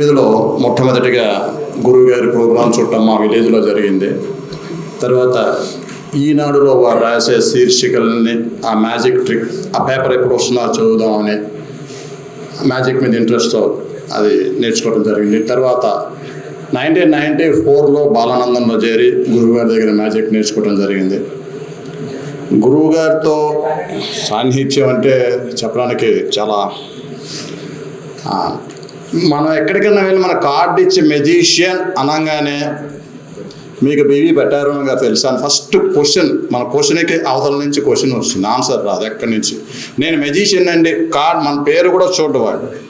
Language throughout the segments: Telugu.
ఇందులో మొట్టమొదటిగా గురువు గారి ప్రోగ్రాం చూడటం మా విలేజ్లో జరిగింది. తర్వాత ఈనాడులో వారు రాసే శీర్షికల్ని ఆ మ్యాజిక్ ట్రిక్ ఆ పేపర్ ఎప్పుడు వస్తుందో చదువుదామని మ్యాజిక్ మీద ఇంట్రెస్ట్తో అది నేర్చుకోవడం జరిగింది. తర్వాత నైన్టీన్ నైంటీ ఫోర్లో బాలానందంలో చేరి గురువుగారి దగ్గర మ్యాజిక్ నేర్చుకోవడం జరిగింది. గురువుగారితో సాన్నిహిత్యం అంటే చెప్పడానికి చాలా మనం ఎక్కడికైనా వెళ్ళి మన కార్డు ఇచ్చి మెజిషియన్ అనగానే మీకు బీవీ పెట్టారు అని తెలుసా. ఫస్ట్ క్వశ్చన్ మన క్వశ్చన్కి అవతల నుంచి క్వశ్చన్ వస్తుంది ఆన్సర్ రాదు ఎక్కడి నుంచి? నేను మెజీషియన్ అండి కార్డ్ మన పేరు కూడా చూడవాడు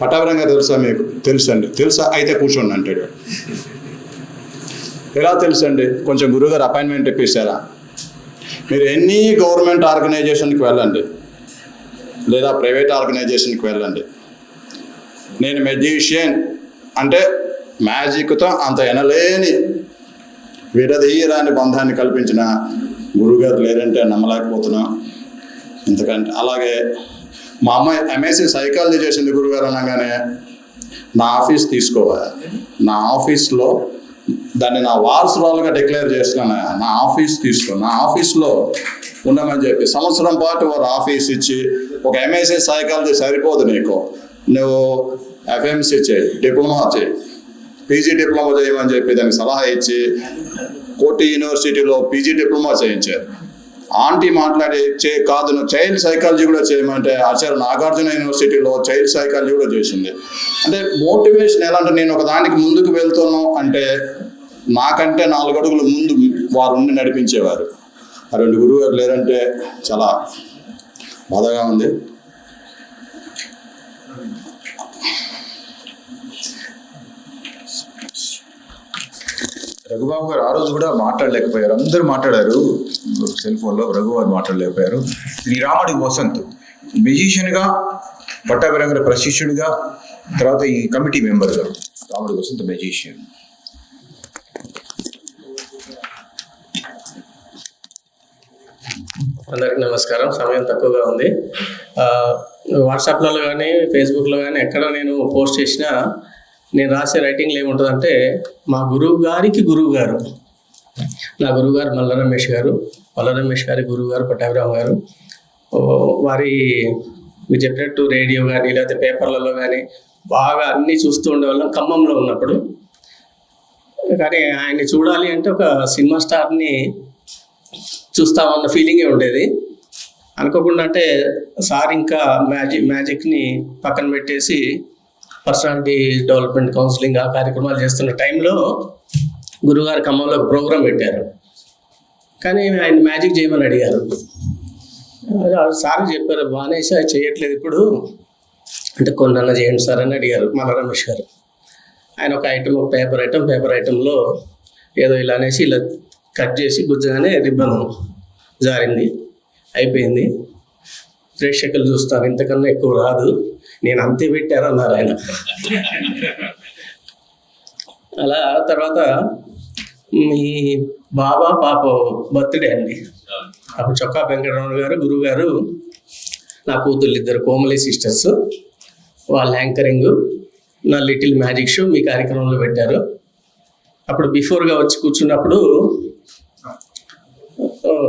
పటావరంగా తెలుసా మీకు? తెలుసండి. తెలుసా? అయితే కూర్చోండి అంటాడు. ఎలా తెలుసండి? కొంచెం గురుగారు అపాయింట్మెంట్ ఇప్పిస్తారా? మీరు ఎన్ని గవర్నమెంట్ ఆర్గనైజేషన్కి వెళ్ళండి? లేదా ప్రైవేట్ ఆర్గనైజేషన్కి వెళ్ళండి? నేను మెజీషియన్ అంటే మ్యాజిక్తో అంత ఎనలేని విడదీయరాని బంధాన్ని కల్పించిన గురుగారు లేరంటే నమ్మలేకపోతున్నా. ఎందుకంటే అలాగే మా అమ్మాయి ఎంఎస్సీ సైకాలజీ చేసింది గురుగారు అనగానే నా ఆఫీస్ తీసుకోవాలి నా ఆఫీస్లో దాన్ని నా వారసురాలుగా డిక్లేర్ చేస్తున్నాను నా ఆఫీస్ తీసుకో నా ఆఫీస్లో ఉండమని చెప్పి సంవత్సరం పాటు వారు ఆఫీస్ ఇచ్చి ఒక ఎంఎస్సీ సైకాలజీ సరిపోదు నీకు. నువ్వు ఎఫ్ఎంసీ చేయి డిప్లొమా చేయి పీజీ డిప్లొమా చేయమని చెప్పి దానికి సలహా ఇచ్చి కోటి యూనివర్సిటీలో పీజీ డిప్లొమా చేయించారు. ఆంటీ మాట్లాడి చే కాదు నువ్వు చైల్డ్ సైకాలజీ కూడా చేయమంటే ఆచార్య నాగార్జున యూనివర్సిటీలో చైల్డ్ సైకాలజీ కూడా చేసింది. అంటే మోటివేషన్ ఎలా అంటే నేను ఒక దానికి ముందుకు వెళ్తున్నాను అంటే నాకంటే నాలుగు అడుగులు ముందు వారు ఉండి నడిపించేవారు. ఆ రెండు గురువు గారు లేరంటే చాలా బాధగా ఉంది. రఘుబాబు గారు ఆ రోజు కూడా మాట్లాడలేకపోయారు. అందరూ మాట్లాడారు. సెల్ ఫోన్లో రఘు మాట్లాడలేకపోయారు. శ్రీ రాముడి వసంత్. మ్యూజిషియన్గా పట్టాభిరంగ ప్రశిష్యుడిగా తర్వాత ఈ కమిటీ మెంబర్గా రాముడి వసంత్ మ్యూజిషియన్ అందరికి నమస్కారం. సమయం తక్కువగా ఉంది. వాట్సాప్లలో కానీ ఫేస్బుక్లో కానీ ఎక్కడ నేను పోస్ట్ చేసినా నేను రాసే రైటింగ్లో ఏముంటుందంటే మా గురువు గారికి గురువు గారు. నా గురువు గారు మల్ల రమేష్ గారు. మల్ల రమేష్ గారి గురువు గారు పట్టాభిరామ్ గారు. వారి మీరు చెప్పినట్టు రేడియో కానీ లేకపోతే పేపర్లలో కానీ బాగా అన్నీ చూస్తూ ఉండేవాళ్ళం ఖమ్మంలో ఉన్నప్పుడు. కానీ ఆయన్ని చూడాలి అంటే ఒక సినిమా స్టార్ని చూస్తామన్న ఫీలింగే ఉండేది. అనుకోకుండా అంటే సార్ ఇంకా మ్యాజిక్ మ్యాజిక్ని పక్కన పెట్టేసి పర్సనాలిటీ డెవలప్మెంట్ కౌన్సిలింగ్ ఆ కార్యక్రమాలు చేస్తున్న టైంలో గురుగారు ఖమ్మంలో ఒక ప్రోగ్రాం పెట్టారు. కానీ ఆయన మ్యాజిక్ చేయమని అడిగారు. సార్ చెప్పారు బాగానే చేయట్లేదు ఇప్పుడు. అంటే కొన్నన్న చేయండి సార్ అని అడిగారు మల్ల రమేష్ గారు. ఆయన ఒక ఐటమ్ ఒక పేపర్ ఐటమ్ పేపర్ ఐటెంలో ఏదో ఇలా అనేసి ఇలా కట్ చేసి గుజ్జగానే రిబ్బన్ జారింది. అయిపోయింది. ప్రేక్షకులు చూస్తారు ఇంతకన్నా ఎక్కువ రాదు. నేను అంతే పెట్టారన్నారు ఆయన. అలా తర్వాత మీ బాబా పాప బర్త్డే అండి. అప్పుడు చొక్కా వెంకటరమణ గారు గురువు గారు నా కూతుళ్ళు ఇద్దరు కోమలి సిస్టర్స్ వాళ్ళ యాంకరింగ్ నా లిటిల్ మ్యాజిక్ షో మీ కార్యక్రమంలో పెట్టారు. అప్పుడు బిఫోర్గా వచ్చి కూర్చున్నప్పుడు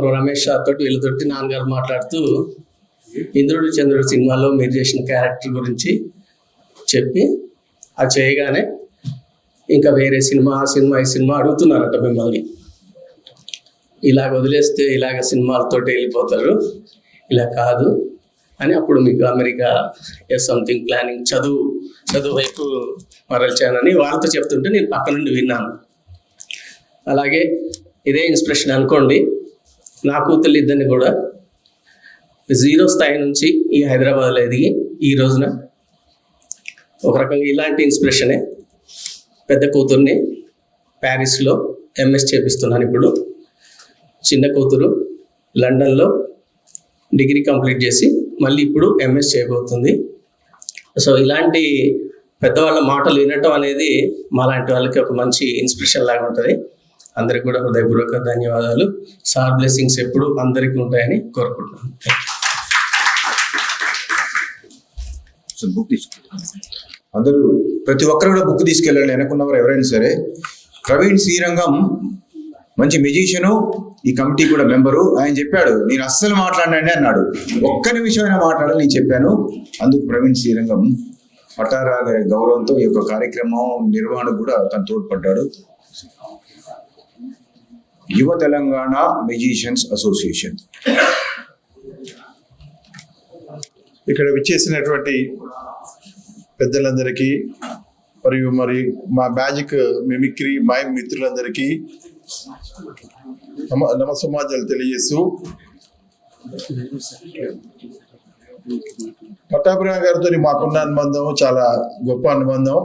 రమేష్ సార్ తోటి వీళ్ళతోటి నాన్నగారు మాట్లాడుతూ ఇంద్రుడు చంద్రుడు సినిమాలో మీరు చేసిన క్యారెక్టర్ గురించి చెప్పి అది చేయగానే ఇంకా వేరే సినిమా ఆ సినిమా ఈ సినిమా అడుగుతున్నారట మిమ్మల్ని. ఇలాగ వదిలేస్తే ఇలాగ సినిమాలతోటి వెళ్ళిపోతారు. ఇలా కాదు అని అప్పుడు మీకు అమెరికా ఎస్ సంథింగ్ ప్లానింగ్ చదువు చదువు వైపు మరల్చానని వాళ్ళతో చెప్తుంటే నేను పక్క నుండి విన్నాను. అలాగే ఇదే ఇన్స్పిరేషన్ అనుకోండి. నా కూతుళ్ళు ఇద్దరిని కూడా జీరో స్థాయి నుంచి ఈ హైదరాబాద్లో ఎదిగి ఈ రోజున ఒక రకంగా ఇలాంటి ఇన్స్పిరేషనే పెద్ద కూతుర్ని ప్యారిస్లో ఎంఎస్ చేపిస్తున్నాను ఇప్పుడు. చిన్న కూతురు లండన్లో డిగ్రీ కంప్లీట్ చేసి మళ్ళీ ఇప్పుడు ఎంఎస్ చేయబోతుంది. సో ఇలాంటి పెద్దవాళ్ళ మాటలు వినటం అనేది మాలాంటి వాళ్ళకి ఒక మంచి ఇన్స్పిరేషన్ లాగా ఉంటుంది. అందరికి కూడా హృదయపూర్వక ధన్యవాదాలు. సార్ బ్లెస్సింగ్స్ ఎప్పుడు అందరికీ ఉంటాయని కోరుకుంటున్నాను. బుక్ అందరూ ప్రతి ఒక్కరు కూడా బుక్ తీసుకెళ్ళాలి వెనకున్నవారు ఎవరైనా సరే. ప్రవీణ్ శ్రీరంగం మంచి మెజిషియను ఈ కమిటీ కూడా మెంబరు. ఆయన చెప్పాడు నేను అస్సలు మాట్లాడండి అన్నాడు. ఒక్క నిమిషమైనా మాట్లాడాలి నేను చెప్పాను. అందుకు ప్రవీణ్ శ్రీరంగం పటారా గౌరవంతో ఈ యొక్క కార్యక్రమం నిర్వహణకు కూడా తను తోడ్పడ్డాడు. యువ తెలంగాణ మెజిషియన్స్ అసోసియేషన్. ఇక్కడ విచ్చేసినటువంటి పెద్దలందరికీ మరియు మరి మా మ్యాజిక్ మిమిక్రీ మై మిత్రులందరికీ నమ సమాజాలు తెలియజేస్తూ పట్టాభిరామ గారితో మాకున్న అనుబంధం చాలా గొప్ప అనుబంధం.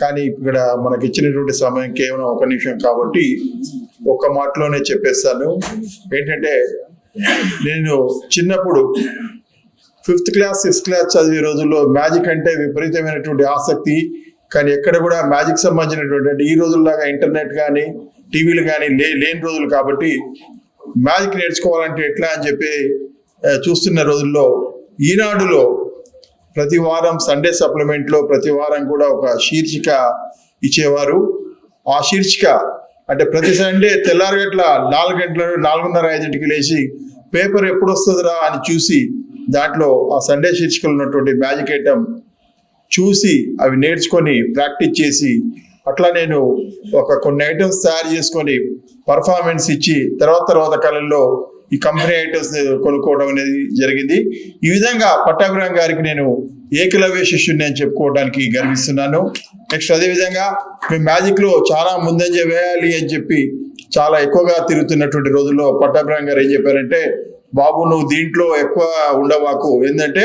కానీ ఇక్కడ మనకి ఇచ్చినటువంటి సమయం కేవలం ఒక నిమిషం కాబట్టి ఒక్క మాటలోనే చెప్పేస్తాను. ఏంటంటే నేను చిన్నప్పుడు ఫిఫ్త్ క్లాస్ సిక్స్త్ క్లాస్ చదివే రోజుల్లో మ్యాజిక్ అంటే విపరీతమైనటువంటి ఆసక్తి. కానీ ఎక్కడ కూడా మ్యాజిక్ సంబంధించినటువంటి అంటే ఈ రోజుల్లాగా ఇంటర్నెట్ కానీ టీవీలు కానీ లే లేని రోజులు కాబట్టి మ్యాజిక్ నేర్చుకోవాలంటే ఎట్లా అని చెప్పి చూస్తున్న రోజుల్లో ఈనాడులో ప్రతి వారం సండే సప్లిమెంట్లో ప్రతి వారం కూడా ఒక శీర్షిక ఇచ్చేవారు. ఆ శీర్షిక అంటే ప్రతి సండే తెల్లారగట్ల నాలుగు గంటల నాలుగున్నర ఐదింటికి లేచి పేపర్ ఎప్పుడు వస్తుందిరా అని చూసి దాంట్లో ఆ సండే శీర్షికలు ఉన్నటువంటి మ్యాజిక్ ఐటమ్ చూసి అవి నేర్చుకొని ప్రాక్టీస్ చేసి అట్లా నేను ఒక కొన్ని ఐటమ్స్ తయారు చేసుకొని పర్ఫార్మెన్స్ ఇచ్చి తర్వాత తర్వాత కాలంలో ఈ కంపెనీ ఐటమ్స్ కొనుక్కోవడం అనేది జరిగింది. ఈ విధంగా పట్టాభిరామ్ గారికి నేను ఏకలవ్య శిష్యుడిని అని చెప్పుకోవడానికి గర్విస్తున్నాను. నెక్స్ట్ అదేవిధంగా మేము మ్యాజిక్లో చాలా ముందంజ వేయాలి అని చెప్పి చాలా ఎక్కువగా తిరుగుతున్నటువంటి రోజుల్లో పట్టాభిరామ్ గారు ఏం చెప్పారంటే బాబు నువ్వు దీంట్లో ఎక్కువ ఉండవాకు ఏంటంటే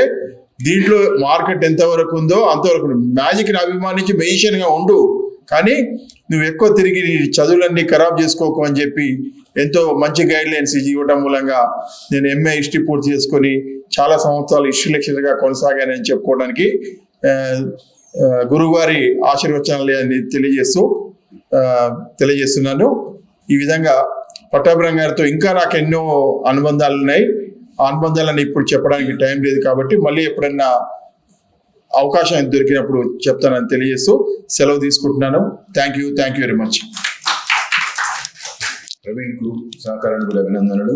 దీంట్లో మార్కెట్ ఎంతవరకు ఉందో అంతవరకు. మ్యాజిక్ని అభిమానించి మెయిన్షన్గా ఉండు. కానీ నువ్వు ఎక్కువ తిరిగి నీ చదువులన్నీ ఖరాబ్ చేసుకోకు అని చెప్పి ఎంతో మంచి గైడ్ లైన్స్ ఇవ్వడం మూలంగా నేను ఎంఏ హిస్టరీ పూర్తి చేసుకొని చాలా సంవత్సరాలు హిస్టరీ లెక్చరర్గా కొనసాగానని చెప్పుకోవడానికి గురువుగారి ఆశీర్వచనాలు అని తెలియజేస్తూ తెలియజేస్తున్నాను. ఈ విధంగా పట్టాభిరం గారితో ఇంకా నాకు ఎన్నో అనుబంధాలు ఉన్నాయి. ఆ అనుబంధాలను ఇప్పుడు చెప్పడానికి టైం లేదు కాబట్టి మళ్ళీ ఎప్పుడన్నా అవకాశం దొరికినప్పుడు చెప్తానని తెలియజేస్తూ సెలవు తీసుకుంటున్నాను. Thank you thank you very much ప్రవీణ్కు సహకారానికి అభినందనలు.